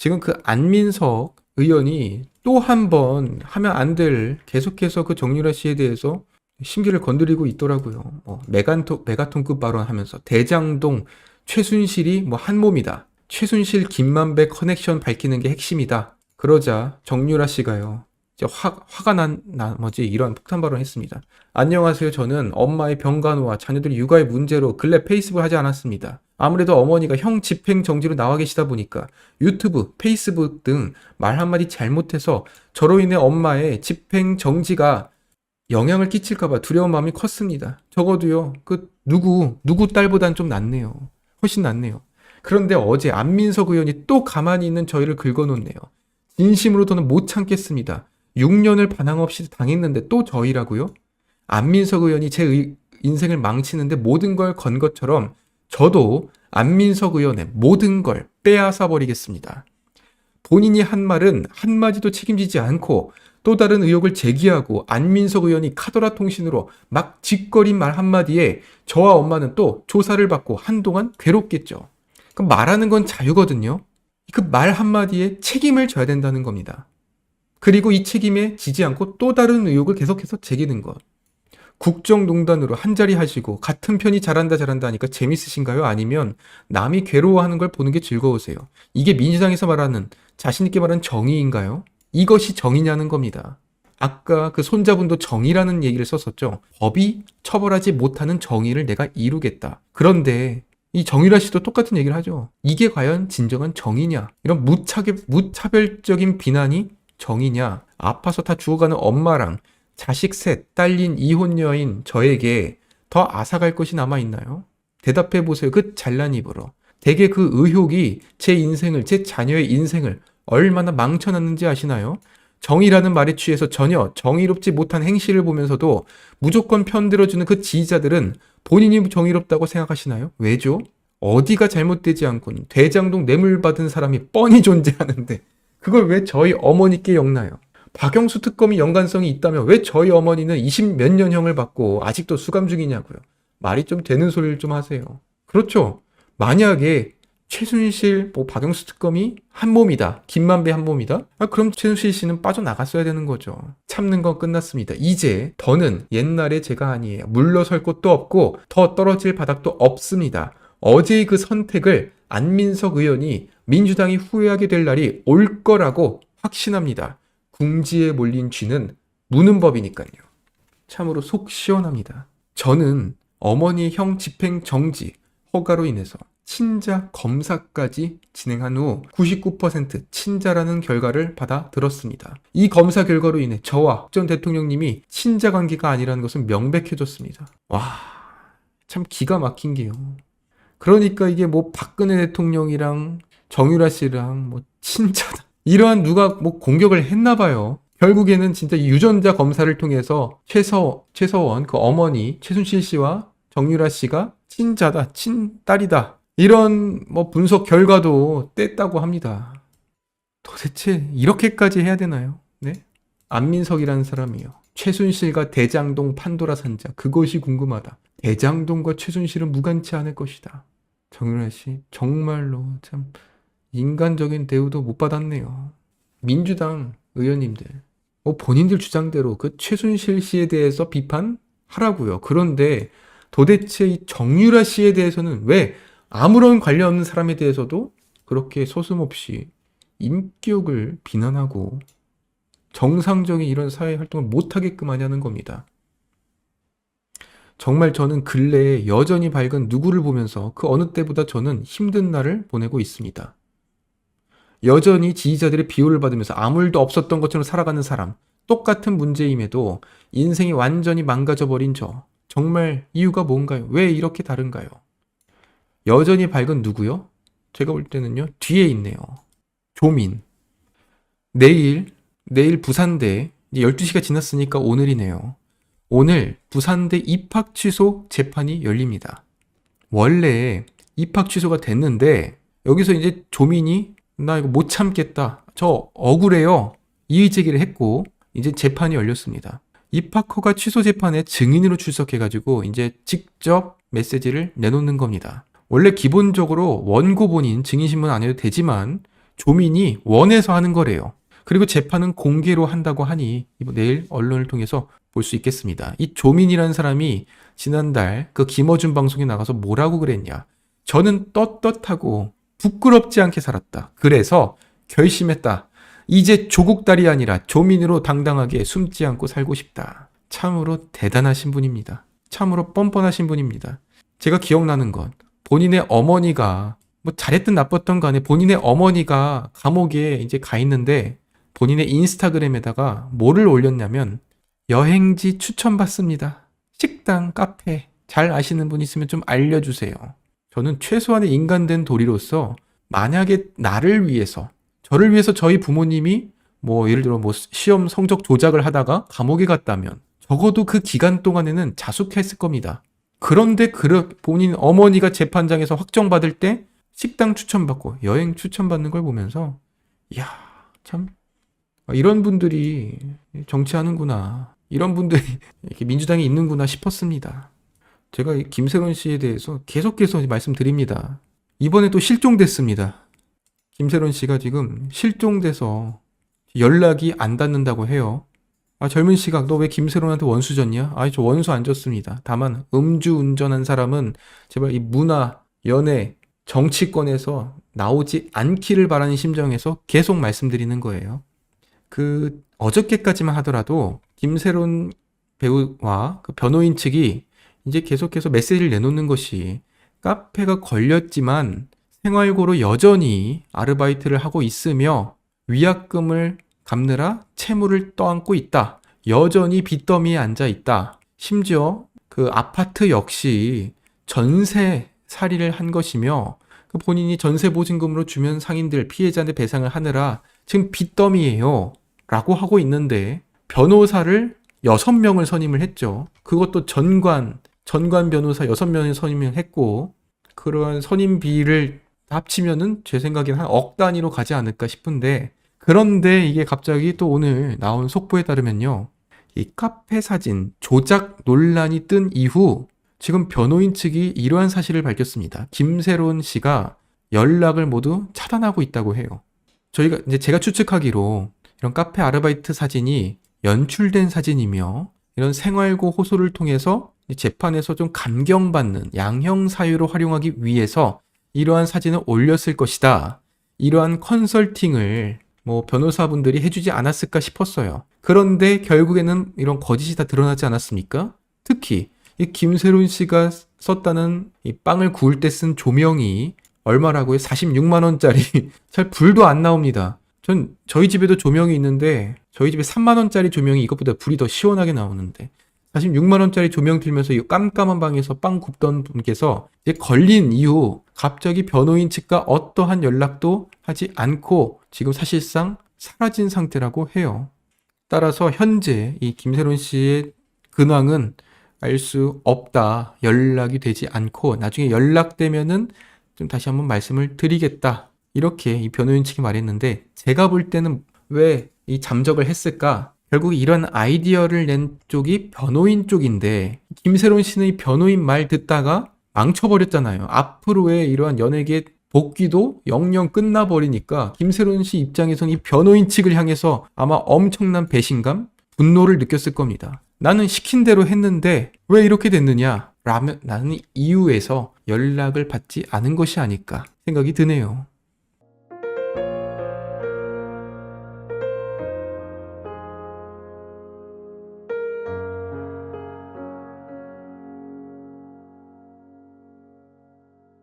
지금 그 안민석 의원이 또 한 번 하면 안 될 계속해서 그 정유라 씨에 대해서 심기를 건드리고 있더라고요. 뭐 메간토, 메가톤급 발언하면서 대장동 최순실이 뭐 한 몸이다. 최순실 김만배 커넥션 밝히는 게 핵심이다. 그러자 정유라 씨가요. 화, 화가 난 나머지 이런 폭탄 발언을 했습니다. 안녕하세요. 저는 엄마의 병간호와 자녀들 육아의 문제로 근래 페이스북을 하지 않았습니다. 아무래도 어머니가 형 집행 정지로 나와 계시다 보니까 유튜브, 페이스북 등 말 한마디 잘못해서 저로 인해 엄마의 집행 정지가 영향을 끼칠까봐 두려운 마음이 컸습니다. 적어도요, 그, 누구, 누구 딸보단 좀 낫네요. 훨씬 낫네요. 그런데 어제 안민석 의원이 또 가만히 있는 저희를 긁어놓네요. 진심으로 저는 못 참겠습니다. 6년을 반항 없이 당했는데 또 저희라고요? 안민석 의원이 제 의- 인생을 망치는데 모든 걸 건 것처럼 저도 안민석 의원의 모든 걸 빼앗아 버리겠습니다. 본인이 한 말은 한마디도 책임지지 않고 또 다른 의혹을 제기하고 안민석 의원이 카더라 통신으로 막 짓거린 말 한마디에 저와 엄마는 또 조사를 받고 한동안 괴롭겠죠. 그 말하는 건 자유거든요. 그 말 한마디에 책임을 져야 된다는 겁니다. 그리고 이 책임에 지지 않고 또 다른 의혹을 계속해서 제기는 것. 국정농단으로 한자리 하시고 같은 편이 잘한다 잘한다 하니까 재밌으신가요? 아니면 남이 괴로워하는 걸 보는 게 즐거우세요? 이게 민주당에서 말하는 자신있게 말하는 정의인가요? 이것이 정의냐는 겁니다. 아까 그 손자분도 정의라는 얘기를 썼었죠. 법이 처벌하지 못하는 정의를 내가 이루겠다. 그런데 이 정유라 씨도 똑같은 얘기를 하죠. 이게 과연 진정한 정의냐? 이런 무차별, 무차별적인 비난이 정의냐? 아파서 다 죽어가는 엄마랑 자식 셋, 딸린 이혼 여인 저에게 더 앗아갈 것이 남아있나요? 대답해 보세요. 그 잘난 입으로. 대개 그 의혹이 제 인생을, 제 자녀의 인생을 얼마나 망쳐놨는지 아시나요? 정의라는 말에 취해서 전혀 정의롭지 못한 행실을 보면서도 무조건 편들어주는 그 지지자들은 본인이 정의롭다고 생각하시나요? 왜죠? 어디가 잘못되지 않고는 대장동 뇌물 받은 사람이 뻔히 존재하는데 그걸 왜 저희 어머니께 엮나요? 박영수 특검이 연관성이 있다면 왜 저희 어머니는 20 몇 년형을 받고 아직도 수감 중이냐고요. 말이 좀 되는 소리를 좀 하세요. 그렇죠. 만약에 최순실, 뭐 박영수 특검이 한 몸이다. 김만배 한 몸이다. 아, 그럼 최순실 씨는 빠져나갔어야 되는 거죠. 참는 건 끝났습니다. 이제 더는 옛날에 제가 아니에요. 물러설 곳도 없고 더 떨어질 바닥도 없습니다. 어제의 그 선택을 안민석 의원이 민주당이 후회하게 될 날이 올 거라고 확신합니다. 궁지에 몰린 쥐는 무는 법이니까요. 참으로 속 시원합니다. 저는 어머니 형 집행 정지 허가로 인해서 친자 검사까지 진행한 후 99% 친자라는 결과를 받아 들었습니다. 이 검사 결과로 인해 저와 전 대통령님이 친자 관계가 아니라는 것은 명백해졌습니다. 와, 참 기가 막힌 게요. 그러니까 이게 뭐 박근혜 대통령이랑 정유라 씨랑 뭐 친자다. 이러한 누가 뭐 공격을 했나 봐요. 결국에는 진짜 이 유전자 검사를 통해서 최서 최서원 그 어머니 최순실 씨와 정유라 씨가 친자다, 친딸이다. 이런 뭐 분석 결과도 뗐다고 합니다. 도대체 이렇게까지 해야 되나요? 네? 안민석이라는 사람이요. 최순실과 대장동 판도라 산자 그것이 궁금하다. 대장동과 최순실은 무관치 않을 것이다. 정유라 씨 정말로 참 인간적인 대우도 못 받았네요. 민주당 의원님들 뭐 본인들 주장대로 그 최순실 씨에 대해서 비판하라고요. 그런데 도대체 이 정유라 씨에 대해서는 왜 아무런 관련 없는 사람에 대해서도 그렇게 소슴없이 인격을 비난하고 정상적인 이런 사회 활동을 못하게끔 하냐는 겁니다. 정말 저는 근래에 여전히 밝은 누구를 보면서 그 어느 때보다 저는 힘든 날을 보내고 있습니다. 여전히 지지자들의 비호를 받으면서 아무 일도 없었던 것처럼 살아가는 사람, 똑같은 문제임에도 인생이 완전히 망가져 버린 저. 정말 이유가 뭔가요? 왜 이렇게 다른가요? 여전히 밝은 누구요? 제가 볼 때는요, 뒤에 있네요. 조민. 내일, 내일 부산대, 이제 12시가 지났으니까 오늘이네요. 오늘 부산대 입학 취소 재판이 열립니다. 원래 입학 취소가 됐는데, 여기서 이제 조민이, 나 이거 못 참겠다. 저 억울해요. 이의 제기를 했고, 이제 재판이 열렸습니다. 입학 허가 취소 재판에 증인으로 출석해가지고 이제 직접 메시지를 내놓는 겁니다. 원래 기본적으로 원고 본인 증인신문 안 해도 되지만 조민이 원해서 하는 거래요. 그리고 재판은 공개로 한다고 하니 내일 언론을 통해서 볼 수 있겠습니다. 이 조민이라는 사람이 지난달 그 김어준 방송에 나가서 뭐라고 그랬냐. 저는 떳떳하고 부끄럽지 않게 살았다. 그래서 결심했다. 이제 조국 딸이 아니라 조민으로 당당하게 숨지 않고 살고 싶다. 참으로 대단하신 분입니다. 참으로 뻔뻔하신 분입니다. 제가 기억나는 건 본인의 어머니가 뭐 잘했든 나빴든 간에 본인의 어머니가 감옥에 이제 가 있는데 본인의 인스타그램에다가 뭐를 올렸냐면 여행지 추천받습니다. 식당, 카페 잘 아시는 분 있으면 좀 알려주세요. 저는 최소한의 인간된 도리로서 만약에 나를 위해서 저를 위해서 저희 부모님이 뭐 예를 들어 뭐 시험 성적 조작을 하다가 감옥에 갔다면 적어도 그 기간 동안에는 자숙했을 겁니다. 그런데 그 본인 어머니가 재판장에서 확정받을 때 식당 추천받고 여행 추천받는 걸 보면서 이야 참 이런 분들이 정치하는구나 이런 분들이 이렇게 민주당에 있는구나 싶었습니다. 제가 이 김세론 씨에 대해서 계속해서 말씀드립니다. 이번에 또 실종됐습니다. 김세론 씨가 지금 실종돼서 연락이 안 닿는다고 해요. 아, 젊은 시각, 너 왜 김세론한테 원수 줬냐? 아니, 저 원수 안 줬습니다. 다만, 음주 운전한 사람은 제발 이 문화, 연애, 정치권에서 나오지 않기를 바라는 심정에서 계속 말씀드리는 거예요. 그, 어저께까지만 하더라도, 김세론 배우와 그 변호인 측이 이제 계속해서 메시지를 내놓는 것이 카페가 걸렸지만 생활고로 여전히 아르바이트를 하고 있으며 위약금을 갚느라 채무를 떠안고 있다. 여전히 빚더미에 앉아 있다. 심지어 그 아파트 역시 전세 살이를 한 것이며 그 본인이 전세 보증금으로 주변 상인들 피해자한테 배상을 하느라 지금 빚더미예요. 라고 하고 있는데 변호사를 여섯 명을 선임을 했죠. 그것도 전관, 전관 변호사 여섯 명을 선임을 했고 그러한 선임비를 합치면은 제 생각엔 한 억 단위로 가지 않을까 싶은데 그런데 이게 갑자기 또 오늘 나온 속보에 따르면요. 이 카페 사진 조작 논란이 뜬 이후 지금 변호인 측이 이러한 사실을 밝혔습니다. 김세론 씨가 연락을 모두 차단하고 있다고 해요. 저희가 이제 제가 추측하기로 이런 카페 아르바이트 사진이 연출된 사진이며 이런 생활고 호소를 통해서 재판에서 좀 감경받는 양형 사유로 활용하기 위해서 이러한 사진을 올렸을 것이다. 이러한 컨설팅을 뭐 변호사분들이 해주지 않았을까 싶었어요. 그런데 결국에는 이런 거짓이 다 드러나지 않았습니까? 특히 이 김세론 씨가 썼다는 이 빵을 구울 때 쓴 조명이 얼마라고요? 46만 원짜리. 잘 불도 안 나옵니다. 전 저희 집에도 조명이 있는데 저희 집에 3만 원짜리 조명이 이것보다 불이 더 시원하게 나오는데 46만 원짜리 조명 틀면서 이 깜깜한 방에서 빵 굽던 분께서 이제 걸린 이후 갑자기 변호인 측과 어떠한 연락도 하지 않고 지금 사실상 사라진 상태라고 해요. 따라서 현재 이 김세론 씨의 근황은 알 수 없다. 연락이 되지 않고 나중에 연락되면은 좀 다시 한번 말씀을 드리겠다. 이렇게 이 변호인 측이 말했는데 제가 볼 때는 왜 이 잠적을 했을까? 결국 이런 아이디어를 낸 쪽이 변호인 쪽인데 김세론 씨는 이 변호인 말 듣다가 망쳐버렸잖아요. 앞으로의 이러한 연예계 복귀도 영영 끝나버리니까 김세론 씨 입장에서는 이 변호인 측을 향해서 아마 엄청난 배신감, 분노를 느꼈을 겁니다. 나는 시킨 대로 했는데 왜 이렇게 됐느냐? 라면 나는 이유에서 연락을 받지 않은 것이 아닐까 생각이 드네요.